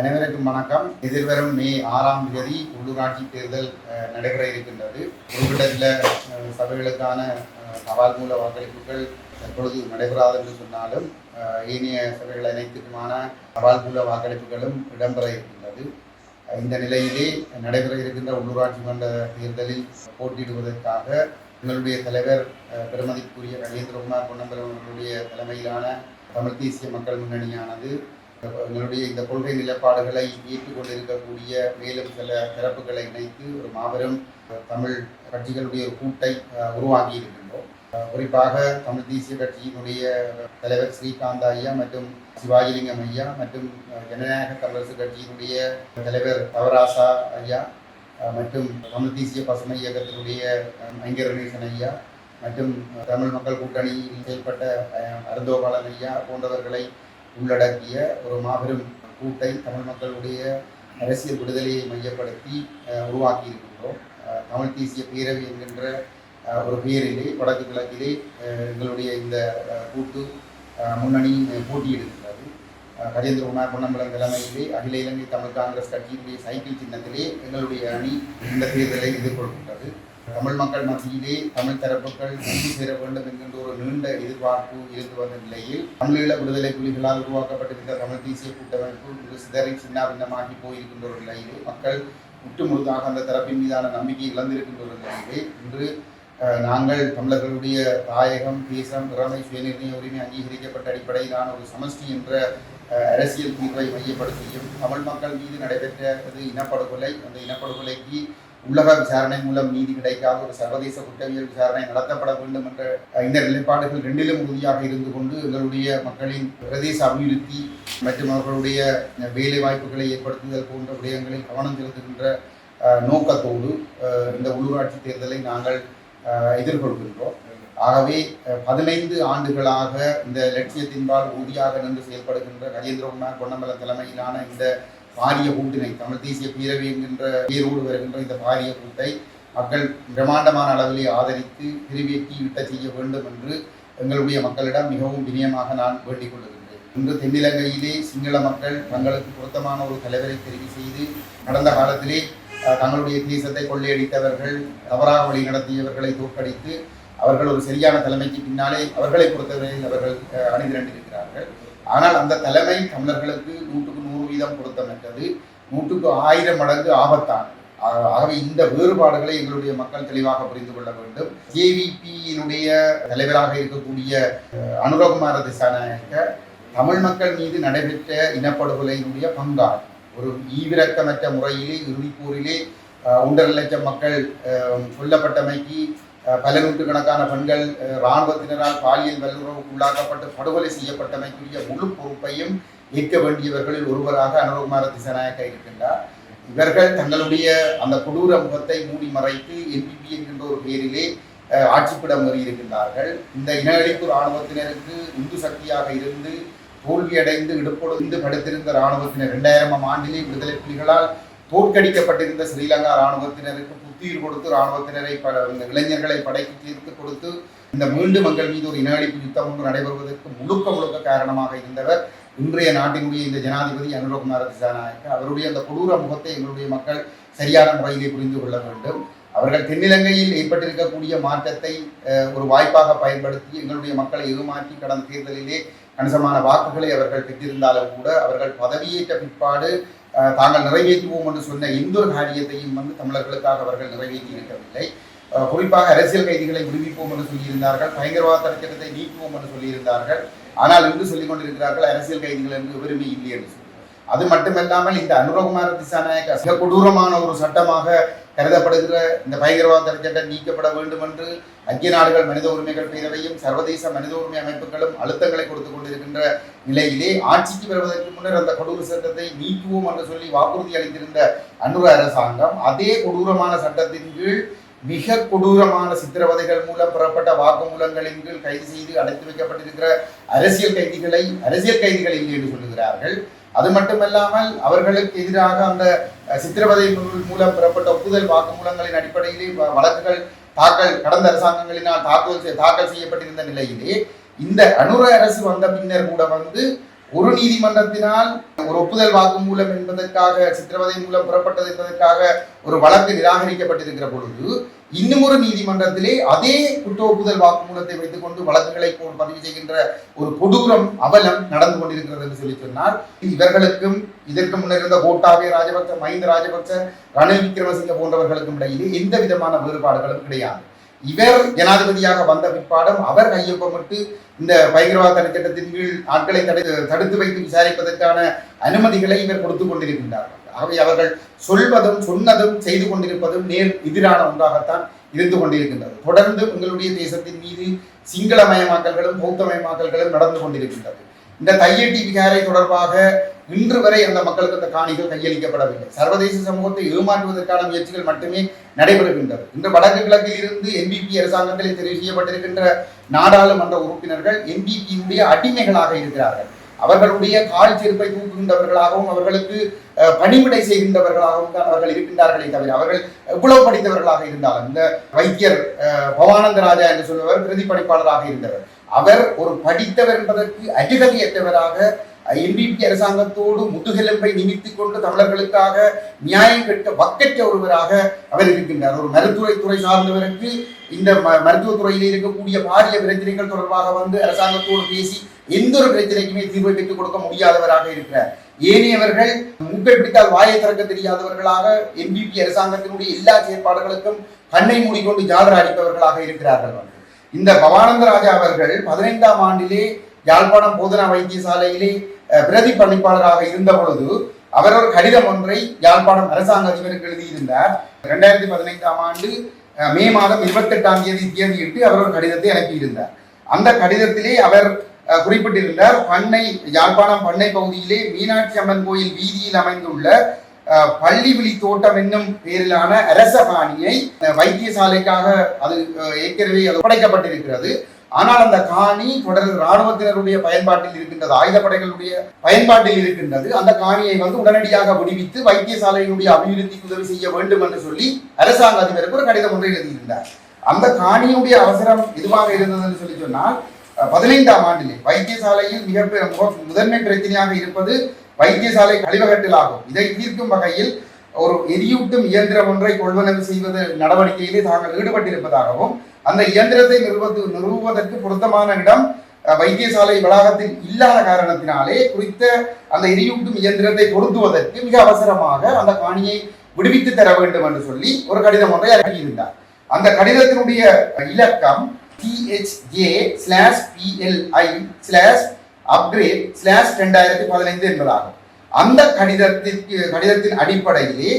அனைவருக்கும் வணக்கம். எதிர்வரும் மே ஆறாம் தேதி உள்ளூராட்சி தேர்தல் நடைபெற இருக்கின்றது. குறிப்பிட்ட சில சபைகளுக்கான தபால் மூல வாக்களிப்புகள் தற்பொழுது நடைபெறாது என்று சொன்னாலும் ஏனைய சபைகள் அனைத்துக்குமான தபால் மூல வாக்களிப்புகளும் இடம்பெற இருக்கின்றது. இந்த நிலையிலே நடைபெற இருக்கின்ற உள்ளூராட்சி மன்ற தேர்தலில் போட்டியிடுவதற்காக எங்களுடைய தலைவர் பெருமதிக்குரிய கஜேந்திரகுமார் பொன்னம்பலம் அவர்களுடைய தலைமையிலான தமிழ் தேசிய மக்கள் முன்னணியானது எங்களுடைய இந்த கொள்கை நிலைப்பாடுகளை ஏற்றுக்கொண்டிருக்கக்கூடிய மேலும் சில சிறப்புகளை இணைத்து ஒரு மாபெரும் தமிழ் கட்சிகளுடைய கூட்டை உருவாக்கி இருக்கின்றோம். குறிப்பாக தமிழ் தேசிய கட்சியினுடைய தலைவர் ஸ்ரீகாந்த் ஐயா மற்றும் சிவாஜிலிங்கம் ஐயா மற்றும் ஜனநாயக தமிழரசு கட்சியினுடைய தலைவர் தவராசா ஐயா மற்றும் தமிழ் தேசிய பசுமை இயக்கத்தினுடைய ஐங்கர் கணேசன் ஐயா மற்றும் தமிழ் மக்கள் கூட்டணியில் செயல்பட்ட அருந்தோபாலன் ஐயா போன்றவர்களை உள்ளடக்கிய ஒரு மாபெரும் கூட்டை தமிழ் மக்களுடைய அரசியல் விடுதலையை மையப்படுத்தி உருவாக்கி இருக்கின்றோம் தமிழ் தேசிய பேரவை என்கின்ற ஒரு பெயரிலே வடக்கு கிழக்கிலே எங்களுடைய இந்த கூட்டு முன்னணி போட்டியிடுகின்றது. அஹ், கஜேந்திரகுமார் பொன்னம்பலம் தலைமையிலே அகில இலங்கை தமிழ் காங்கிரஸ் கட்சியினுடைய சைக்கிள் சின்னத்திலே எங்களுடைய அணி இந்த தேர்தலை எதிர்கொள்கின்றது. தமிழ் மக்கள் மத்தியிலே தமிழ் தரப்புகள் ஒன்று சேர வேண்டும் என்கின்ற ஒரு நீண்ட எதிர்பார்ப்பு இருந்து வந்த நிலையில் தமிழீழ விடுதலை புலிகளால் உருவாக்கப்பட்டிருந்த தமிழ் தேசிய கூட்டமைப்பு சிதறி சின்னாபின்னமாகி போயிருக்கின்ற ஒரு நிலையிலே மக்கள் முற்று முழுதாக அந்த தரப்பின் மீதான நம்பிக்கை இழந்திருக்கின்ற ஒரு நிலையிலே இன்று அஹ், நாங்கள் தமிழர்களுடைய தாயகம் தேசம் திறமை சுயநிர்ணய உரிமை அங்கீகரிக்கப்பட்ட அடிப்படையிலான ஒரு சமஷ்டி என்ற அஹ், அரசியல் தீர்வை மையப்படுத்தியும் தமிழ் மக்கள் மீது நடைபெற்றது இனப்படுகொலை அந்த இனப்படுகொலைக்கு உள்ளக விசாரணை மூலம் நீதி கிடைக்காத ஒரு சர்வதேச குற்றவியல் விசாரணை நடத்தப்பட வேண்டும் என்ற இந்த நிலைப்பாடுகள் ரெண்டிலும் உறுதியாக இருந்து கொண்டு எங்களுடைய மக்களின் பிரதேச அபிவிருத்தி மற்றும் அவர்களுடைய வேலை வாய்ப்புகளை ஏற்படுத்துதல் போன்ற விடயங்களில் கவனம் செலுத்துகின்ற நோக்கத்தோடு இந்த உள்ளூராட்சி தேர்தலை நாங்கள் எதிர்கொள்கின்றோம். ஆகவே பதினைந்து ஆண்டுகளாக இந்த லட்சியத்தின்பால் உறுதியாக நின்று செயல்படுகின்ற கஜேந்திரகுமார் பொன்னம்பலம் தலைமையிலான இந்த பாரிய கூட்டினை தமிழ் தேசிய பேரவை என்கின்ற பேரோடு வருகின்ற இந்த பாரிய கூட்டை மக்கள் பிரம்மாண்டமான அளவிலே ஆதரித்து திருவேற்றி விட்ட செய்ய வேண்டும் என்று எங்களுடைய மக்களிடம் மிகவும் வினயமாக நான் வேண்டிக் கொள்கின்றேன். இன்று தென்னிலங்கையிலே சிங்கள மக்கள் தங்களுக்கு பொருத்தமான ஒரு தலைவரை தெரிவு செய்து கடந்த காலத்திலே தங்களுடைய தேசத்தை கொள்ளையடித்தவர்கள் தவறாக வழி நடத்தியவர்களை தோற்கடித்து அவர்கள் ஒரு சரியான தலைமைக்கு பின்னாலே அவர்களை பொறுத்தவரையில் அவர்கள் அணிதிரண்டிருக்கிறார்கள் ஆனால் அந்த தலைமை தமிழர்களுக்கு நூற்றுக்கு வீதம் பொருத்தமற்றது நூற்றுக்கு ஆயிரம் மடங்கு ஆபத்தானது ஆக- ஆகவே இந்த வேறுபாடுகளை எங்களுடைய மக்கள் தெளிவாக புரிந்து கொள்ள வேண்டும். ஜேவிபியினுடைய தலைவராக இருக்கக்கூடிய அனுரகுமார திசாநாயக்க தமிழ் மக்கள் மீது நடைபெற்ற இனப்படுகொலையினுடைய பங்காள். ஒரு ஈவிரக்கமற்ற முறையிலே இறுதிப்போரிலே ஒன்றரை லட்சம் மக்கள் கொல்லப்பட்டமைக்கு பல நூற்றுக்கணக்கான பெண்கள் இராணுவத்தினரால் பாலியல் வல்லுறவுக்கு உள்ளாக்கப்பட்டு படுகொலை செய்யப்பட்டமைக்குரிய முழு பொறுப்பையும் ஏற்க வேண்டியவர்களில் ஒருவராக அனுரகுமார திசாநாயக்க இருக்கின்றார். இவர்கள் தங்களுடைய அந்த கொடூர முகத்தை மூடி மறைத்து என்பிபி என்கின்ற ஒரு பெயரிலே ஆட்சிப்பிடம் இருக்கின்றார்கள் இந்த இன அழிப்பு இராணுவத்தினருக்கு இந்து சக்தியாக இருந்து தோல்வியடைந்து இடுப்பொழுந்து படுத்திருந்த இராணுவத்தினர் இரண்டாயிரமாம் ஆண்டிலே விடுதலை புலிகளால் தோற்கடிக்கப்பட்டிருந்த ஸ்ரீலங்கா இராணுவத்தினருக்கு புத்துயிர் கொடுத்து இராணுவத்தினரை ப இந்த இளைஞர்களை படைக்கு தீர்த்து கொடுத்து இந்த மீண்டும் எங்கள் மீது ஒரு இன அழிப்பு யுத்தம் ஒன்று நடைபெறுவதற்கு முழுக்க முழுக்க காரணமாக இருந்தவர் இன்றைய நாட்டினுடைய இந்த ஜனாதிபதி அனுரகுமார திசாநாயக்க அவருடைய அந்த கொடூர முகத்தை எங்களுடைய மக்கள் சரியான முறையிலே புரிந்து கொள்ள வேண்டும். அவர்கள் தென்னிலங்கையில் ஏற்பட்டிருக்கக்கூடிய மாற்றத்தை ஒரு வாய்ப்பாக பயன்படுத்தி எங்களுடைய மக்களை ஏமாற்றி கடந்த தேர்தலிலே கணிசமான வாக்குகளை அவர்கள் பெற்றிருந்தாலும் கூட அவர்கள் பதவியேற்ற பிற்பாடு தாங்கள் நிறைவேற்றுவோம் என்று சொன்ன எந்த ஒரு காரியத்தையும் வந்து தமிழர்களுக்காக அவர்கள் நிறைவேற்றி இருக்கவில்லை. குறிப்பாக அரசியல் கைதிகளை விடுவிப்போம் என்று சொல்லியிருந்தார்கள் பயங்கரவாத திட்டத்தை நீக்குவோம் என்று சொல்லியிருந்தார்கள். ஆனால் இன்று சொல்லிக் கொண்டிருக்கிறார்கள் அரசியல் கைதிகள் என்று எவருமே இல்லை என்று அது மட்டுமல்லாமல் இந்த அனுரகுமார திசாநாயக மிக கொடூரமான ஒரு சட்டமாக கருதப்படுகிற இந்த பயங்கரவாத சட்டம் நீக்கப்பட வேண்டும் என்று ஐக்கிய நாடுகள் மனித உரிமைகள் பேரவையும் சர்வதேச மனித உரிமை அமைப்புகளும் அழுத்தங்களை கொடுத்து கொண்டிருக்கின்ற நிலையிலே ஆட்சிக்கு வருவதற்கு முன்னர் அந்த கொடூர சட்டத்தை நீக்குவோம் என்று சொல்லி வாக்குறுதி அளித்திருந்த அனுர அரசாங்கம் அதே கொடூரமான சட்டத்தின் கீழ் மிக கொடூரமான சித்திரவதைகள் மூலம் பெறப்பட்ட வாக்குமூலங்களின் கீழ் கைது செய்து அடைத்து வைக்கப்பட்டிருக்கிற அரசியல் கைதிகளை அரசியல் கைதிகள் இல்லை என்று சொல்லுகிறார்கள். அது மட்டுமல்லாமல் அவர்களுக்கு எதிராக அந்த சித்திரவதை மூலம் பெறப்பட்ட ஒப்புதல் வாக்குமூலங்களின் அடிப்படையிலே வழக்குகள் தாக்கல் கடந்த அரசாங்கங்களினால் தாக்குதல் தாக்கல் செய்யப்பட்டிருந்த நிலையிலே இந்த அனுர அரசு வந்த பின்னர் கூட வந்து ஒரு நீதிமன்றத்தினால் ஒரு ஒப்புதல் வாக்குமூலம் என்பதற்காக சித்திரவதை மூலம் புறப்பட்டது என்பதற்காக ஒரு வழக்கு நிராகரிக்கப்பட்டிருக்கிற பொழுது இன்னும் ஒரு நீதிமன்றத்திலே அதே குற்ற ஒப்புதல் வாக்குமூலத்தை வைத்துக் கொண்டு வழக்குகளை போல் பதிவு செய்கின்ற ஒரு கொடூரம் அவலம் நடந்து கொண்டிருக்கிறது என்று சொல்லி சொன்னார். இவர்களுக்கும் இதற்கு முன்னர் இருந்த கோட்டாபய ராஜபக்ச மஹிந்த ராஜபக்ச ரணில் விக்ரமசிங்க போன்றவர்களுக்கும் இடையிலே எந்த விதமான வேறுபாடுகளும் கிடையாது. இவர் ஜனாதிபதியாக வந்த பிற்பாடும் அவர் கையொப்பமிட்டு இந்த பயங்கரவாத தடைச்சட்டத்தின் கீழ் ஆட்களை தடை தடுத்து வைத்து விசாரிப்பதற்கான அனுமதிகளை இவர் கொடுத்து கொண்டிருக்கின்றார்கள். ஆகவே அவர்கள் சொல்வதும் சொன்னதும் செய்து கொண்டிருப்பதும் நேர் எதிரான ஒன்றாகத்தான் இருந்து கொண்டிருக்கின்றது. தொடர்ந்து உங்களுடைய தேசத்தின் மீது சிங்களமயமாக்கல்களும் பௌத்தமயமாக்கல்களும் நடந்து கொண்டிருக்கின்றது. இந்த தையட்டி விகாரை தொடர்பாக இன்று வரை அந்த மக்களுக்கு அந்த காணிகள் கையளிக்கப்படவில்லை. சர்வதேச சமூகத்தை ஏமாற்றுவதற்கான முயற்சிகள் மட்டுமே நடைபெறுகின்றது. இன்று வடக்கு கிழக்கில் இருந்து என்பிபி அரசாங்கத்தில் தெரிவு செய்யப்பட்டிருக்கின்ற நாடாளுமன்ற உறுப்பினர்கள் என்பிபியுடைய அடிமைகளாக இருக்கிறார்கள். அவர்களுடைய கால் செருப்பை தூக்குகின்றவர்களாகவும் அவர்களுக்கு பணிவிடை செய்கின்றவர்களாகவும் தான் அவர்கள் இருக்கின்றார்களே தவிர அவர்கள் எவ்வளவு படித்தவர்களாக இருந்தாலும் இந்த வைத்தியர் பவானந்த ராஜா என்று சொல்பவர் பிரதிபலிப்பாளராக இருந்தவர். அவர் ஒரு படித்தவர் என்பதற்கு அருகதையற்றவராக எம்பிபி அரசாங்கத்தோடு முதுகெலும்பை நிமித்திக் கொண்டு தமிழர்களுக்காக நியாயம் கட்ட வக்கற்ற ஒருவராக அவர் இருக்கின்றார். ஒரு மருத்துவ துறை சார்ந்தவருக்கு இந்த ம- மருத்துவத்துறையில் இருக்கக்கூடிய பாரிய பிரச்சனைகள் தொடர்பாக வந்து அரசாங்கத்தோடு பேசி எந்த ஒரு பிரச்சனைக்குமே தீர்வை பெற்றுக் கொடுக்க முடியாதவராக இருக்கிறார். ஏனையவர்கள் மூக்கை பிடித்தால் வாயை திறக்க தெரியாதவர்களாக என்பிபி அரசாங்கத்தினுடைய எல்லா செயற்பாடுகளுக்கும் கண்ணை மூடிக்கொண்டு ஜாதர அளிப்பவர்களாக இருக்கிறார்கள். இந்த பவானந்த ராஜா அவர்கள் பதினைந்தாம் ஆண்டிலே யாழ்ப்பாணம் போதனா வைத்தியசாலையிலே பிரதி பணிப்பாளராக இருந்த பொழுது அவர் ஒரு கடிதம் ஒன்றை யாழ்ப்பாணம் அரசாங்க அதிபருக்கு எழுதியிருந்தார். இரண்டாயிரத்தி பதினைந்தாம் ஆண்டு மே மாதம் இருபத்தெட்டாம் தேதி தேதியிட்டு அவர் ஒரு கடிதத்தை அனுப்பியிருந்தார். அந்த கடிதத்திலே அவர் குறிப்பிட்டிருந்தார் பண்ணை யாழ்ப்பாணம் பண்ணை பகுதியிலே மீனாட்சி அம்மன் கோயில் வீதியில் அமைந்துள்ள பள்ளி விழி தோட்டம் என்னும் பெயரிலான அரச காணியை வைத்தியசாலைக்காக அது ஏற்கனவே அது ஒப்படைக்கப்பட்டிருக்கிறது. ஆனால் அந்த காணி தொடர் இராணுவத்தினருடைய பயன்பாட்டில் இருக்கின்றது ஆயுதப்படைகளுடைய பயன்பாட்டில் இருக்கின்றது. அந்த காணியை வந்து உடனடியாக விடுவித்து வைத்தியசாலையினுடைய அபிவிருத்திக்கு உதவி செய்ய வேண்டும் என்று சொல்லி அரசாங்க அதிபருக்கு ஒரு கடிதம் ஒன்றை எழுதியிருந்தார். அந்த காணியுடைய அவசரம் எதுவாக இருந்ததுன்னு சொல்லி சொன்னால் பதினைந்தாம் ஆண்டிலே வைத்தியசாலையில் மிக முதன்மை பிரச்சனையாக இருப்பது வைத்தியசாலை கழிவகட்டில் ஆகும் இதை தீர்க்கும் வகையில் ஒரு எரியூட்டும் இயந்திரம் ஒன்றை கொள்வனவு செய்வது நடவடிக்கையிலே தாங்கள் ஈடுபட்டிருப்பதாகவும் அந்த இயந்திரத்தை நிறுவது நிறுவுவதற்கு பொருத்தமான இடம் வைத்தியசாலை வளாகத்தில் இல்லாத காரணத்தினாலே குறித்த அந்த எரியூட்டும் இயந்திரத்தை பொருத்துவதற்கு மிக அவசரமாக அந்த காணியை விடுவித்து தர வேண்டும் என்று சொல்லி ஒரு கடிதம் ஒன்றை அனுப்பியிருந்தார். அந்த கடிதத்தினுடைய இலக்கம் DHA slash PLI slash upgrade slash ரெண்டாயிரத்தி பதினைந்து என்பதாகும். அந்த கடிதத்திற்கு கடிதத்தின் அடிப்படையிலே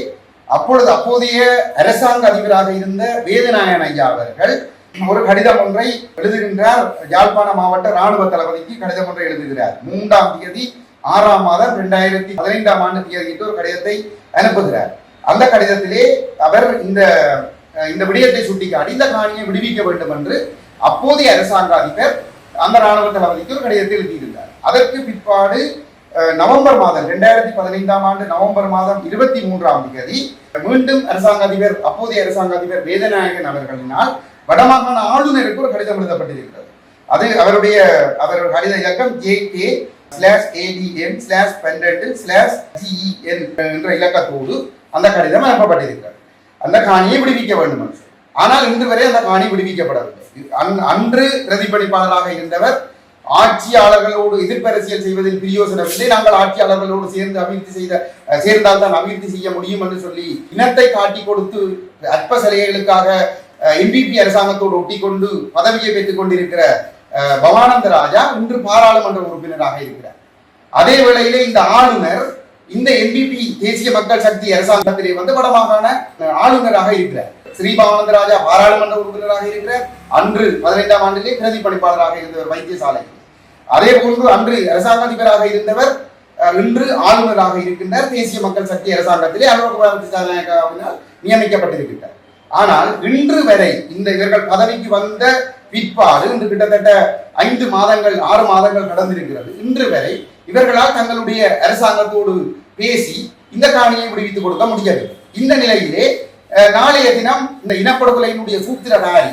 அப்பொழுது அப்போதைய அரசாங்க அதிபராக இருந்த வேதநாயன் ஐயா அவர்கள் ஒரு கடிதம் ஒன்றை எழுதுகின்றார். யாழ்ப்பாண மாவட்ட ராணுவ தளபதிக்கு கடிதம் ஒன்றை எழுதுகிறார். மூன்றாம் தேதி ஆறாம் மாதம் இரண்டாயிரத்தி பதினைந்தாம் ஆண்டு தேதியிட்டு ஒரு கடிதத்தை அனுப்புகிறார். அந்த கடிதத்திலே அவர் இந்த இந்த விடயத்தை சுட்டிக்காட்டி இந்த காணியை விடுவிக்க வேண்டும் என்று அப்போதைய அரசாங்க அதிபர் அந்த ராணுவ தளபதிக்கு ஒரு கடிதத்தை எழுதியிருந்தார் அதற்கு பிற்பாடு நவம்பர் மாதம் இரண்டாயிரத்தி பதினைந்தாம் ஆண்டு நவம்பர் மாதம் இருபத்தி மூன்றாம் தேதி மீண்டும் அரசாங்க அதிபர் அப்போதைய அரசாங்க அதிபர் வேதநாயகன் அவர்களினால் வடமாகாண ஆளுநருக்கு ஒரு கடிதம் எழுதப்பட்டிருக்கிறது. அது அவருடைய அவர் கடித இலக்கம் J K slash ATN slash பன்னெண்டு ஸ்லாஷ் ஜிஇஎன் என்ற இலக்கத்தோடு அந்த கடிதம் அனுப்பப்பட்டிருக்கிறது. அந்த காணியை விடுவிக்க வேண்டும் ஆனால் இன்று வரை அந்த காணி விடுவிக்கப்படவில்லை. அன்- அன்று பிரதிபலிப்பாளராக இருந்தவர் ஆட்சியாளர்களோடு எதிர்ப்பரசியல் செய்வதில் பிரியோசனமில்லை. நாங்கள் ஆட்சியாளர்களோடு சேர்ந்து அபிவிருத்தி செய்த சேர்ந்தால் தான் அபிவிருத்தி செய்ய முடியும் என்று சொல்லி இனத்தை காட்டி கொடுத்து அற்ப சிலைகளுக்காக எம்பிபி அரசாங்கத்தோடு ஒட்டி கொண்டு பதவியை பெற்றுக் கொண்டிருக்கிற பவானந்த ராஜா இன்று பாராளுமன்ற உறுப்பினராக இருக்கிறார். அதே வேளையிலே இந்த ஆளுநர் இந்த எம்பிபி தேசிய மக்கள் சக்தி அரசாங்கத்திலே வந்து வடமாகாண ஆளுநராக இருக்கிறார். ஸ்ரீ ராஜா பாராளுமன்ற உறுப்பினராக இருக்கிறார் அன்று பதினைந்தாம் ஆண்டிலே பிரதிபலிப்பாளராக இருந்தவர் வைத்தியசாலை. அதே போன்று அன்று அரசாங்க அதிபராக இருந்தவர் இன்று ஆளுநராக இருக்கின்றார். தேசிய மக்கள் சக்தி அரசாங்கத்திலே அலுவலகத்தினால் நியமிக்கப்பட்டிருக்கின்றார். ஆனால் இன்று வரை இந்த இவர்கள் பதவிக்கு வந்த பிற்பாடு இன்று கிட்டத்தட்ட ஐந்து மாதங்கள் ஆறு மாதங்கள் நடந்திருக்கிறது இன்று வரை இவர்களால் தங்களுடைய அரசாங்கத்தோடு பேசி இந்த காணியை விடுவித்துக் கொடுக்க முடியவில்லை. இந்த நிலையிலே நாளைய தினம் இந்த இனப்படுகொலையினுடைய சூத்திரதாரி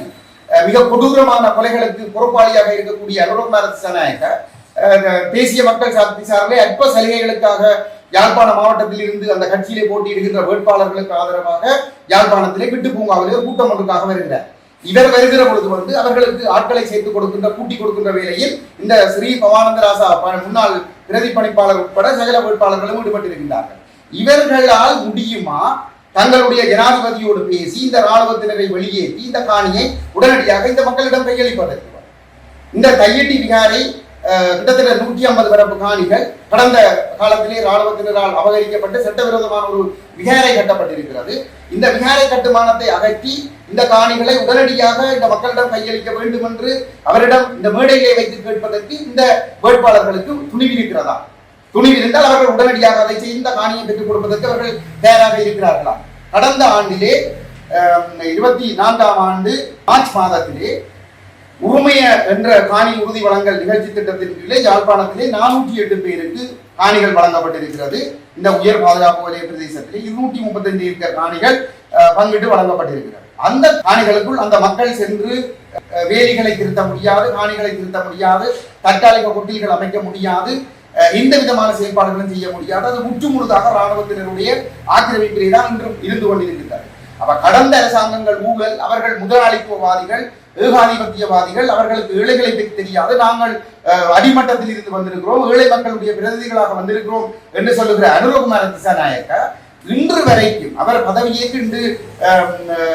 நாரி மிக கொடூரமான கொலைகளுக்கு பொறுப்பாளியாக இருக்கக்கூடிய அனுரகுமார திசாநாயக்க தேசிய மக்கள் சாதி சார்பில் அற்ப சலுகைகளுக்காக யாழ்ப்பாண மாவட்டத்தில் இருந்து அந்த கட்சியிலே போட்டியிடுகின்ற வேட்பாளர்களுக்கு ஆதரவாக யாழ்ப்பாணத்திலே விட்டு பூங்காவிலே கூட்டம் ஒன்றுக்காக வருகிறார் இவர் வருகிற பொழுது வந்து அவர்களுக்கு ஆட்களை சேர்த்து கொடுக்கின்ற கூட்டி கொடுக்கின்ற வேளையில் இந்த ஸ்ரீ பவானந்த ராசா முன்னாள் பிரதி பணிப்பாளர் உட்பட சகல வேட்பாளர்களும் ஈடுபட்டிருக்கின்றார்கள். இவர்களால் முடியுமா தங்களுடைய ஜனாதிபதியோடு பேசி இந்த ராணுவத்தினரை வெளியேற்றி இந்த காணியை உடனடியாக இந்த மக்களிடம் கையளிப்பதற்கு இந்த தையட்டி விகாரை கிட்டத்தட்ட நூற்றி ஐம்பது பரப்பு காணிகள் கடந்த காலத்திலே ராணுவத்தினரால் அபகரிக்கப்பட்டு சட்டவிரோதமான ஒரு விகாரை கட்டப்பட்டிருக்கிறது. இந்த விகாரை கட்டுமானத்தை அகற்றி இந்த காணிகளை உடனடியாக இந்த மக்களிடம் கையளிக்க வேண்டும் என்று அவரிடம் இந்த மேடையை வைத்து கேட்பதற்கு இந்த வேட்பாளர்களுக்கு துணிவிருக்கிறதா? துணிவிருந்தால் அவர்கள் உடனடியாக அதை செய்த இந்த காணியை பெற்றுக் கொடுப்பதற்கு அவர்கள் தயாராக இருக்கிறார்களாம் கடந்த ஆண்டிலே இருபத்தி நான்காம் ஆண்டு மார்ச் மாதத்திலே உரிமைய என்ற காணி உறுதி வழங்கல் நிகழ்ச்சி திட்டத்தின் கீழே யாழ்ப்பாணத்திலே நானூற்றி எட்டு பேருக்கு காணிகள் வழங்கப்பட்டிருக்கிறது. இந்த உயர் பாதுகாப்பு வலய பிரதேசத்திலே இருநூற்றி முப்பத்தைந்து இருக்க காணிகள் பங்கிட்டு வழங்கப்பட்டிருக்கிறது. அந்த காணிகளுக்குள் அந்த மக்கள் சென்று வேலிகளை திருத்த முடியாது காணிகளை திருத்த முடியாது தற்காலிக கொட்டில்கள் அமைக்க முடியாது எந்த விதமான செயல்பாடுகளும் செய்ய முடியாது. அது முற்று முழுதாக ராணுவத்தினருடைய ஆக்கிரமிப்பிலே தான் இன்றும் இருந்து கொண்டிருக்கிறது அப்ப கடந்த அரசாங்கங்கள் ஊழல் அவர்கள் முதலாளித்துவவாதிகள் ஏகாதிபத்தியவாதிகள் அவர்களுக்கு ஏழைகளை பற்றி தெரியாது. நாங்கள் அடிமட்டத்தில் இருந்து வந்திருக்கிறோம். ஏழை மக்களுடைய பிரதிநிதிகளாக வந்திருக்கிறோம் என்று சொல்லுகிற அனுரகுமார திசாநாயக்க இன்று வரைக்கும் அவர் பதவியேற்று இன்று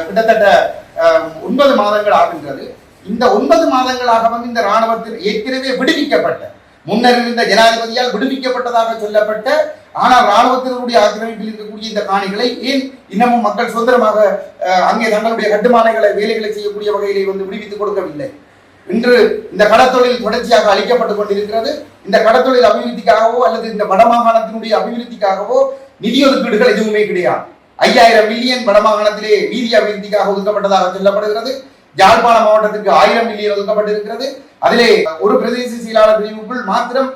கிட்டத்தட்ட ஒன்பது மாதங்கள் ஆகின்றது. இந்த ஒன்பது மாதங்களாக வந்து இந்த இராணுவத்தில் ஏற்கனவே விடுவிக்கப்பட்ட முன்னர் இருந்த ஜனாதிபதியால் விடுவிக்கப்பட்டதாக சொல்லப்பட்ட ஆனால் ராணுவத்தினருடைய ஆக்கிரமிப்பில் இருக்கக்கூடிய இந்த காணிகளை ஏன் இன்னமும் மக்கள் சுதந்திரமாக அங்கே தங்களுடைய கட்டுமானங்களை வேலைகளை செய்யக்கூடிய வகையிலே வந்து விடுவித்துக் கொடுக்கவில்லை. இன்று இந்த கடத்தொழில் தொடர்ச்சியாக அளிக்கப்பட்டுக் கொண்டிருக்கிறது. இந்த கடத்தொழில் அபிவிருத்திக்காகவோ அல்லது இந்த வடமாகாணத்தினுடைய அபிவிருத்திக்காகவோ நிதி ஒதுக்கீடுகள் எதுவுமே கிடையாது. ஐயாயிரம் மில்லியன் வடமாகாணத்திலே வீதி அபிவிருத்திக்காக ஒதுக்கப்பட்டதாக சொல்லப்படுகிறது. யாழ்ப்பாண மாவட்டத்திற்கு ஆயிரம் மில்லியன் ஒதுக்கப்பட்டிருக்கிறது. அதிலே ஒரு பிரதேச செயலாளர் பிரிவுக்குள் மாத்திரம்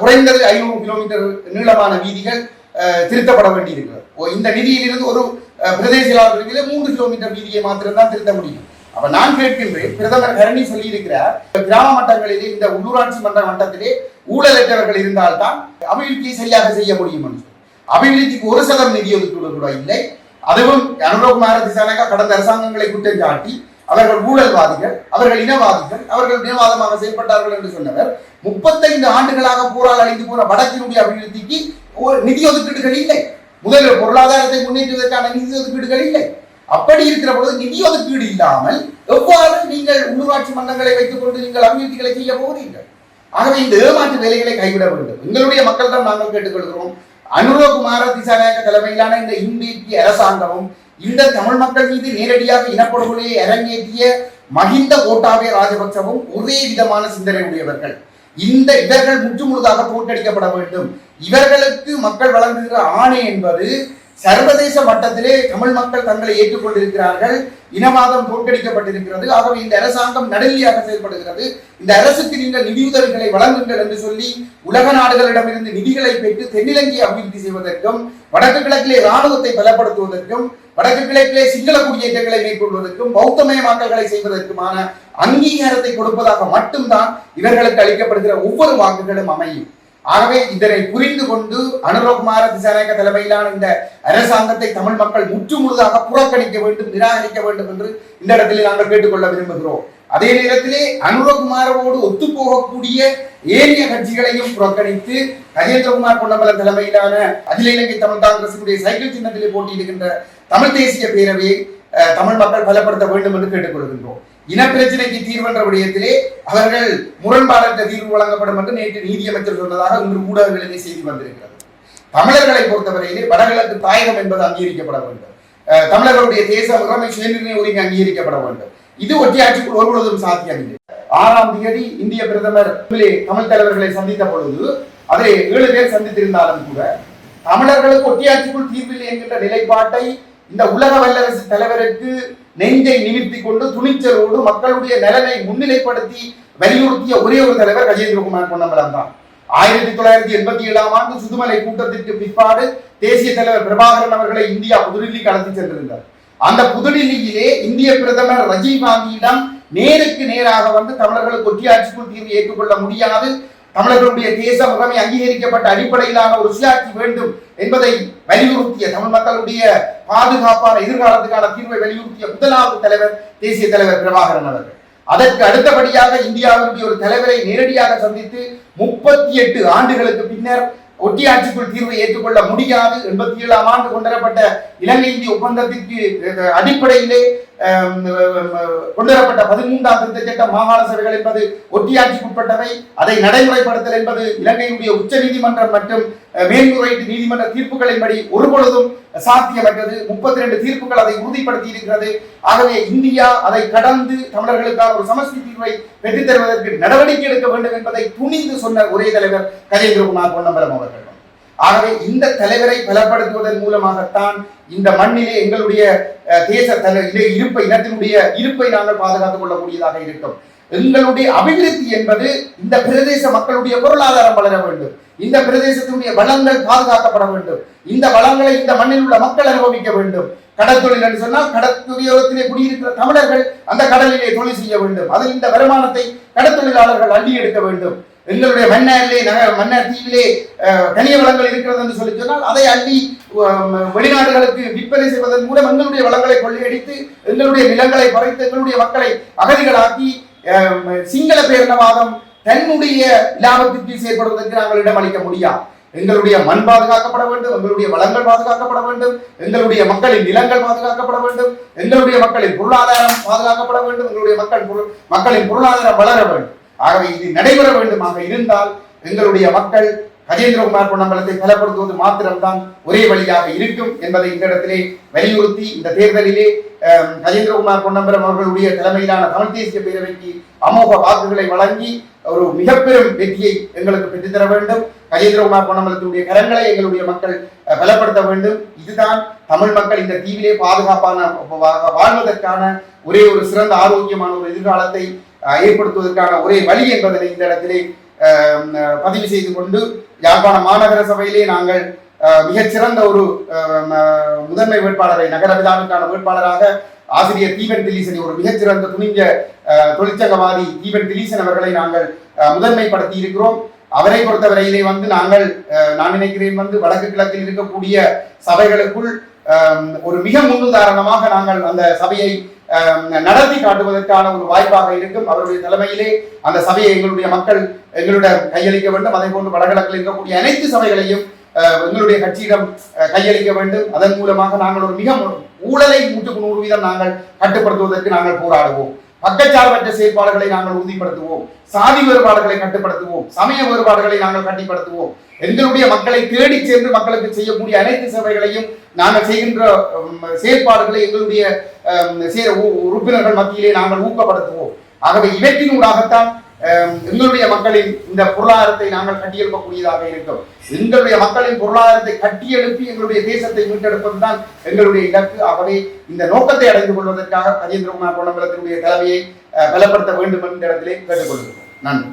குறைந்தது ஐநூறு கிலோமீட்டர் நீளமான வீதிகள் திருத்தப்பட வேண்டியிருக்கிறது. ஓ, இந்த நிதியிலிருந்து ஒரு பிரதேச செயலாளர் பிரிவிலே மூன்று கிலோமீட்டர் வீதியை மாத்திரம் தான் திருத்த முடியும். அப்ப நான் கேட்கின்றேன் பிரதமர் கரணி சொல்லி இருக்கிறார் கிராம மட்டங்களிலே இந்த உள்ளூராட்சி மன்ற மட்டத்திலே ஊழலற்றவர்கள் இருந்தால்தான் அபிவிருத்தியை சரியாக செய்ய முடியும் என்று. அபிவிருத்திக்கு ஒரு சதம் நிதி ஒதுக்கீடு கூட இல்லை. அதுவும் அனுரகுமார திசானகா கடந்த அரசாங்கங்களை குற்றம் சாட்டி அவர்கள் ஊழல்வாதிகள் அவர்கள் இனவாதிகள் அவர்கள் இனவாதமாக செயல்பட்டார்கள் என்று சொன்னவர். முப்பத்தைந்து ஆண்டுகளாக போரால் அழிந்து போன வடக்கினுடைய அபிவிருத்திக்கு ஒரு நிதி ஒதுக்கீடுகள் இல்லை. முதலில் பொருளாதாரத்தை முன்னேற்றுவதற்கான நிதி ஒதுக்கீடுகள் இல்லை. அப்படி இருக்கிற பொழுது நிதி ஒதுக்கீடு இல்லாமல் எவ்வாறு நீங்கள் உள்ளூராட்சி மன்றங்களை வைத்துக் கொண்டு நீங்கள் அபிவிருத்திகளை செய்ய போகிறீர்கள்? ஆகவே இந்த ஏமாற்று வேலைகளை கைவிட வேண்டும். எங்களுடைய மக்களிடம் நாங்கள் கேட்டுக்கொள்கிறோம். அனுரகுமார திசாநாயக தலைமையிலான இந்த இந்திய அரசாங்கமும் இந்த தமிழ் மக்கள் மீது நேரடியாக இனப்படுகொலையை அரங்கேற்றிய மகிந்த கோட்டாபய ராஜபக்சவும் ஒரே விதமான சிந்தனை உடையவர்கள். இந்த இவர்கள் முற்றுமுழுதாக தோற்கடிக்கப்பட வேண்டும். இவர்களுக்கு மக்கள் வழங்குகிற ஆணை என்பது சர்வதேச மட்டத்திலே தமிழ் மக்கள் தங்களை ஏற்றுக்கொண்டிருக்கிறார்கள். இனவாதம் தோற்கடிக்கப்பட்டிருக்கிறது. ஆகவே இந்த அரசாங்கம் நடுநிலையாக செயல்படுகிறது. இந்த அரசுக்கு நீங்கள் நிதியுதவிகளை வழங்குங்கள் என்று சொல்லி உலக நாடுகளிடமிருந்து நிதிகளை பெற்று தென்னிலங்கையை அபிவிருத்தி செய்வதற்கும் வடக்கு கிழக்கிலே இராணுவத்தை பலப்படுத்துவதற்கும் வடக்கு கிழக்கிலே சிங்கள குடியேற்றங்களை மேற்கொள்வதற்கும் பௌத்தமயமாக்கல்களை செய்வதற்குமான அங்கீகாரத்தை கொடுப்பதாக மட்டும்தான் இவர்களுக்கு அளிக்கப்படுகிற ஒவ்வொரு வாக்குகளும் அமையும். ஆகவே இதனை புரிந்து கொண்டு அனுரகுமார திசாநாயக தலைமையிலான இந்த அரசாங்கத்தை தமிழ் மக்கள் முற்று முழுதாக புறக்கணிக்க வேண்டும் நிராகரிக்க வேண்டும் என்று இந்த இடத்திலே நாங்கள் கேட்டுக்கொள்ள விரும்புகிறோம். அதே நேரத்திலே அனுரகுமாரோடு ஒத்து போகக்கூடிய ஏனைய கட்சிகளையும் புறக்கணித்து கஜேந்திரகுமார் பொன்னம்பலம் தலைமையிலான அகில இலங்கை தமிழ் காங்கிரசினுடைய சைக்கிள் சின்னத்திலே போட்டியிடுகின்ற தமிழ் தேசிய பேரவையை அஹ், தமிழ் மக்கள் பலப்படுத்த வேண்டும் என்று கேட்டுக்கொள்கின்றோம். இனப்பிரச்சனைக்கு தீர்வென்ற விடயத்திலே அவர்கள் முரண்பாடற்ற தீர்வு வழங்கப்படும் என்று நேற்று நீதியமைச்சர் சொன்னதாக இன்று ஊடகங்களிலே செய்தி வந்திருக்கிறது. தமிழர்களை பொறுத்தவரையிலே வடகிழக்கு தாயகம் என்பது அங்கீகரிக்கப்பட வேண்டும். தமிழர்களுடைய தேச உரிமை சுயநிர்ணய உரிமை அங்கீகரிக்கப்பட வேண்டும். இது ஒற்றையாட்சிக்குள் ஒருபொழுதும் சாத்தியமில்லை. ஆறாம் தேதி இந்திய பிரதமர் தமிழ் தலைவர்களை சந்தித்த பொழுது அதை ஏழு பேர் சந்தித்திருந்தாலும் கூட தமிழர்களுக்கு ஒற்றையாட்சிக்குள் தீர்வில்லை என்கின்ற நிலைப்பாட்டை இந்த உலக வல்லரசு தலைவருக்கு நெஞ்சை நிமித்தி கொண்டு துணிச்சலோடு மக்களுடைய நலனை முன்னிலைப்படுத்தி வலியுறுத்திய ஒரே ஒரு தலைவர் கஜேந்திரகுமார் பொன்னம்பலம் தான். ஆயிரத்தி தொள்ளாயிரத்தி எண்பத்தி ஏழாம் ஆண்டு சுதுமலை கூட்டத்திற்கு பிற்பாடு தேசிய தலைவர் பிரபாகரன் அவர்களை இந்தியா புதுடில்லிக்கு அழைத்து சென்றிருந்தார். அந்த புதுடில்லியிலே இந்திய பிரதமர் ரஜீவ் காந்தியிடம் நேருக்கு நேராக வந்து தமிழர்களுக்கு ஒற்றியாட்சிக்குள் தீர்வு ஏற்றுக்கொள்ள முடியாது. தமிழர்களுடைய தேச முகமை அங்கீகரிக்கப்பட்ட அடிப்படையிலான ஒரு சுயாட்சி வேண்டும் என்பதை வலியுறுத்திய தமிழ் மக்களுடைய பாதுகாப்பான எதிர்காலத்துக்கான தீர்வை வலியுறுத்திய முதலாவது தலைவர் தேசிய தலைவர் பிரபாகரன் அவர்கள். அதற்கு அடுத்தபடியாக இந்தியாவினுடைய ஒரு தலைவரை நேரடியாக சந்தித்து முப்பத்தி எட்டு ஆண்டுகளுக்கு பின்னர் ஒட்டியாட்சிக்குள் தீர்வை ஏற்றுக்கொள்ள முடியாது. எண்பத்தி ஏழாம் ஆண்டு கொண்டுவரப்பட்ட இலங்கை இந்திய ஒப்பந்தத்திற்கு அடிப்படையிலே கொண்டுவரப்பட்ட பதிமூன்றாம் திருத்த சட்டம் மாகாண சபைகள் என்பது ஒட்டியாட்சிக்குட்பட்டவை. அதை நடைமுறைப்படுத்தல் என்பது இலங்கையுடைய உச்ச நீதிமன்றம் மற்றும் மேல்முறையீட்டு நீதிமன்ற தீர்ப்புகளின்படி ஒருபொழுதும் சாத்தியமற்றது. முப்பத்தி ரெண்டு தீர்ப்புகள் அதை உறுதிப்படுத்தி இருக்கிறது ஆகவே இந்தியா அதை கடந்து தமிழர்களுக்கான ஒரு சமஸ்தி தீர்வை பெற்றுத் தருவதற்கு நடவடிக்கை எடுக்க வேண்டும் என்பதை துணிந்து சொன்ன ஒரே தலைவர் கஜேந்திரகுமார் பொன்னம்பலம் அவர்கள். ஆகவே இந்த தலைவரை பலப்படுத்துவதன் மூலமாகத்தான் இந்த மண்ணிலே எங்களுடைய தேச தலை இருப்பை இனத்தினுடைய இருப்பை நாங்கள் பாதுகாத்துக் கொள்ளக்கூடியதாக இருக்கும். எங்களுடைய அபிவிருத்தி என்பது இந்த பிரதேச மக்களுடைய பொருளாதாரம் வளர வேண்டும். இந்த பிரதேசத்தினுடைய வளங்கள் பாதுகாக்கப்பட வேண்டும். இந்த வளங்களை இந்த மண்ணில் உள்ள மக்கள் அனுபவிக்க வேண்டும். கடற்தொழில் என்று சொன்னால் கடற்துறையோரத்திலே குடியிருக்கிற தமிழர்கள் அந்த கடலிலே தொழில் செய்ய வேண்டும். அதில் இந்த வருமானத்தை கடற்தொழிலாளர்கள் அள்ளி எடுக்க வேண்டும். எங்களுடைய மன்னாரிலே நகர் மன்னார் தீவிலே கனிய வளங்கள் இருக்கிறது என்று சொல்லி சொன்னால் அதை அள்ளி வெளிநாடுகளுக்கு விற்பனை செய்வதன் மூலம் எங்களுடைய வளங்களை கொள்ளையடித்து எங்களுடைய நிலங்களை பறைத்து எங்களுடைய மக்களை அகதிகளாக்கி அஹ், சிங்கள பேரினவாதம் தன்னுடைய லாபத்திற்கு செயல்படுவதற்கு நாங்கள் இடம் அளிக்க முடியாது. எங்களுடைய மண் பாதுகாக்கப்பட வேண்டும் எங்களுடைய வளங்கள் பாதுகாக்கப்பட வேண்டும் எங்களுடைய மக்களின் நிலங்கள் பாதுகாக்கப்பட வேண்டும் எங்களுடைய மக்களின் பொருளாதாரம் பாதுகாக்கப்பட வேண்டும் எங்களுடைய மக்கள் மக்களின் பொருளாதாரம் வளர வேண்டும். ஆகவே இது நடைபெற வேண்டுமாக இருந்தால் எங்களுடைய மக்கள் கஜேந்திரகுமார் பொன்னம்பலத்தை பலப்படுத்துவது மாத்திரம்தான் ஒரே வழியாக இருக்கும் என்பதை இந்த இடத்திலே வலியுறுத்தி இந்த தேர்தலிலே கஜேந்திரகுமார் பொன்னம்பலம் அவர்களுடைய தலைமையிலான தமிழ் தேசிய பேரவைக்கு அமோக வாக்குகளை வழங்கி ஒரு மிகப்பெரும் வெற்றியை எங்களுக்கு பெற்றுத்தர வேண்டும். கஜேந்திரகுமார் பொன்னம்பலத்தினுடைய கரங்களை எங்களுடைய மக்கள் பலப்படுத்த வேண்டும். இதுதான் தமிழ் மக்கள் இந்த தீவிலே பாதுகாப்பான வாழ்வதற்கான ஒரே ஒரு சிறந்த ஆரோக்கியமான ஒரு எதிர்காலத்தை ஏற்படுத்துவதற்கான ஒரே வழி என்பதனை இந்த இடத்திலே பதிவு செய்து கொண்டு யாழ்ப்பாண மாநகர சபையிலே நாங்கள் மிகச்சிறந்த ஒரு முதன்மை வேட்பாளரை நகர விழாவுக்கான வேட்பாளராக ஆசிரியர் தீபன் திலீசன் ஒரு மிகச்சிறந்த துணிஞ்ச தொழிற்சங்கவாதி தீபன் திலீசன் அவர்களை நாங்கள் முதன்மைப்படுத்தி இருக்கிறோம். அவரை பொறுத்தவரையிலே வந்து நாங்கள் நான் நினைக்கிறேன் வந்து வடக்கு கிழக்கில் இருக்கக்கூடிய சபைகளுக்குள் ஒரு மிக முன்னுதாரணமாக நாங்கள் அந்த சபையை நடத்தி காட்டுவதற்கான ஒரு வாய்ப்பாக இருக்கும். அவருடைய தலைமையிலே அந்த சபையை எங்களுடைய மக்கள் எங்களுடைய கையளிக்க வேண்டும். அதே போன்று வடகிழக்கில் இருக்கக்கூடிய அனைத்து சபைகளையும் எங்களுடைய கட்சியிடம் கையளிக்க வேண்டும். அதன் மூலமாக நாங்கள் ஒரு மிக ஊழலை நூற்றுக்கு நூறு வீதம் நாங்கள் கட்டுப்படுத்துவதற்கு நாங்கள் போராடுவோம். பக்கச்சார்பற்ற செயற்பாடுகளை நாங்கள் உறுதிப்படுத்துவோம். சாதி வேறுபாடுகளை கட்டுப்படுத்துவோம். சமய வேறுபாடுகளை நாங்கள் கட்டுப்படுத்துவோம் எங்களுடைய மக்களை தேடி சென்று மக்களுக்கு செய்யக்கூடிய அனைத்து சேவைகளையும் நாங்கள் செய்கின்ற செயற்பாடுகளை எங்களுடைய உ- உறுப்பினர்கள் மத்தியிலே நாங்கள் ஊக்கப்படுத்துவோம். ஆகவே இவற்றினூடாகத்தான் உம், எங்களுடைய மக்களின் இந்த பொருளாதாரத்தை நாங்கள் கட்டியெழுப்பக்கூடியதாக இருக்கும். எங்களுடைய மக்களின் பொருளாதாரத்தை கட்டியெழுப்பி எங்களுடைய தேசத்தை மீட்டெடுப்பதுதான் எங்களுடைய இலக்கு. ஆகவே இந்த நோக்கத்தை அடைந்து கொள்வதற்காக கஜேந்திரகுமார் பொன்னம்பலத்தினுடைய தலைமையை பலப்படுத்த வேண்டும் என்ற இடத்திலே கேட்டுக்கொள்கிறோம். நன்றி.